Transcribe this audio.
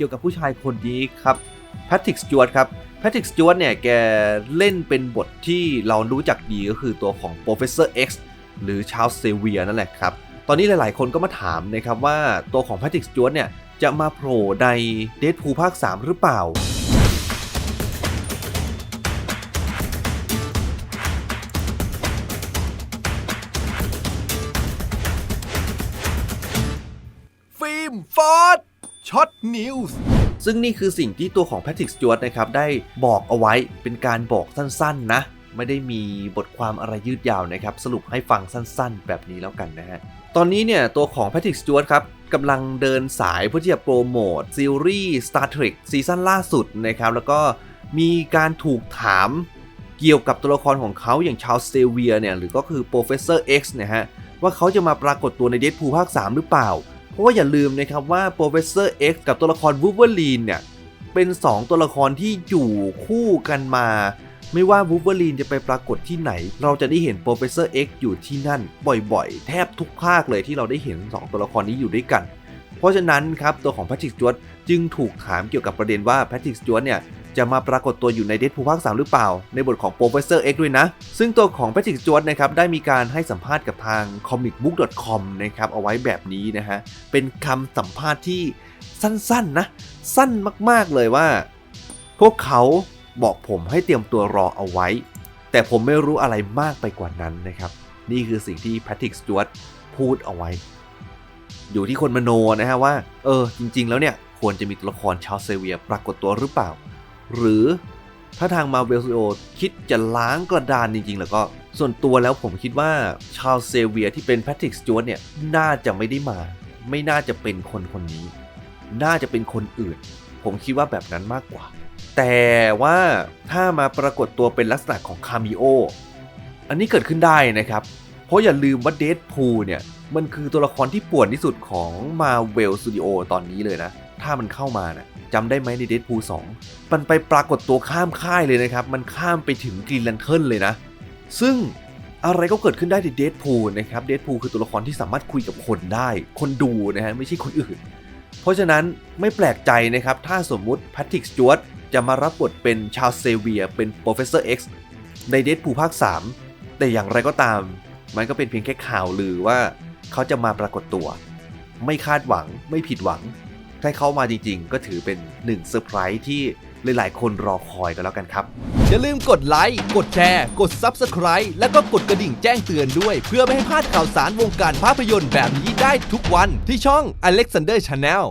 กี่ยวกับผู้ชายคนนี้ครับแพทริกสจวตครับแพทริกสจวตเนี่ยแกเล่นเป็นบทที่เรารู้จักดีก็คือตัวของ Professor X หรือชา l เซเวียนั่นแหละครับ ตอนนี้หลายๆ คนก็มาถามนะครับว่าตัวของแพทริกสจวตเนี่ยจะมาโผล่ในเด p พูภาค 3 หรือเปล่าฟิล์มฟอร์ด ช็อตนิวส์ซึ่งนี่คือสิ่งที่ตัวของแพทริกสจวตนะครับได้บอกเอาไว้เป็นการบอกสั้นๆนะ ไม่ได้มีบทความอะไรยืดยาวนะครับ สรุปให้ฟังสั้นๆ แบบนี้แล้วกันนะฮะ ตอนนี้เนี่ยตัวของแพทริกสจวตครับกำลังเดินสายเพื่อที่จะโปรโมทซีรีส์ Star Trek ซีซั่นล่าสุดนะครับ แล้วก็มีการถูกถามเกี่ยวกับตัวละครของเขาอย่างชา l เซเวียเนี่ยหรือก็คือ Professor X นะฮะว่าเขาจะมาปรากฏตัวในเด p พูภาค 3 หรือเปล่า เพราะว่าอย่าลืมนะครับว่า Professor X กับตัวละคร Wolverine เนี่ย เป็น 2 ตัวละครที่อยู่คู่กันมา ไม่ว่า Wolverine จะไปปรากฏที่ไหน เราจะได้เห็น Professor X อยู่ที่นั่นบ่อยๆ แทบทุกภาคเลยที่เราได้เห็น 2 ตัวละครนี้อยู่ด้วยกัน เพราะฉะนั้นครับตัวของ Patrick Stewart จึงถูกถามเกี่ยวกับประเด็นว่า Patrick Stewart เนี่ย จะมาปรากฏตัวอยู่ในเด p พูภาค3หรือเปล่า ในบทของ Professor X ด้วยนะ ซึ่งตัวของ Patrick Stewart นะครับได้มีการให้สัมภาษณ์กับทาง comicbook.com นะครับเอาไว้แบบนี้นะฮะ เป็นคำสัมภาษณ์ที่สั้นๆนะ สั้นมากๆเลยว่า พวกเขาบอกผมให้เตรียมตัวรอเอาไว้ แต่ผมไม่รู้อะไรมากไปกว่านั้นนะครับ นี่คือสิ่งที่ Patrick Stewart พูดเอาไว้ อยู่ที่คนมโนนะฮะว่า เออจริง ๆ แล้วเนี่ยควรจะมีตัวละครชาวเซเวียปรากฏตัวหรือเปล่า หรือถ้าทาง Marvel Studio คิดจะล้างกระดานจริงๆ แล้วก็ส่วนตัวแล้วผมคิดว่าชาวเซเวียที่เป็นแพทริกสจวตเนี่ยน่าจะไม่ได้มา ไม่น่าจะเป็นคนคนนี้ น่าจะเป็นคนอื่น ผมคิดว่าแบบนั้นมากกว่า แต่ว่าถ้ามาปรากฏตัวเป็นลักษณะของคามิโออันนี้เกิดขึ้นได้นะครับ เพราะอย่าลืมว่าเด p พูเนี่ยมันคือตัวละครที่ป่วนที่สุดของ Marvel Studio ตอนนี้เลยนะ ถ้ามันเข้ามานะจำได้ไหมในเด p พู2มันไปปรากฏตัวข้ามค่ายเลยนะครับ มันข้ามไปถึงกรีนแลนเทิร์นเลยนะ ซึ่งอะไรก็เกิดขึ้นได้ในเด p พูนะครับเด p พูคือตัวละครที่สามารถคุยกับคนได้ คนดูนะฮะไม่ใช่คนอื่น เพราะฉะนั้นไม่แปลกใจนะครับ ถ้าสมมุติแพทริกสจวตจะมารับบทเป็นชา l เซเวียเป็น Professor X ในเด p พูภาค 3 แต่อย่างไรก็ตาม มันก็เป็นเพียงแค่ข่าวลือว่าเขาจะมาปรากฏตัว ไม่คาดหวังไม่ผิดหวัง ถ้าเข้ามาจริงๆ ก็ถือเป็นหนึ่งเซอร์ไพรส์ที่หลายๆ คนรอคอยกันแล้วกันครับ อย่าลืมกดไลค์ กดแชร์ กด Subscribe แล้วก็กดกระดิ่งแจ้งเตือนด้วย เพื่อไม่ให้พลาดข่าวสารวงการภาพยนตร์แบบนี้ได้ทุกวันที่ช่อง Alexander Channel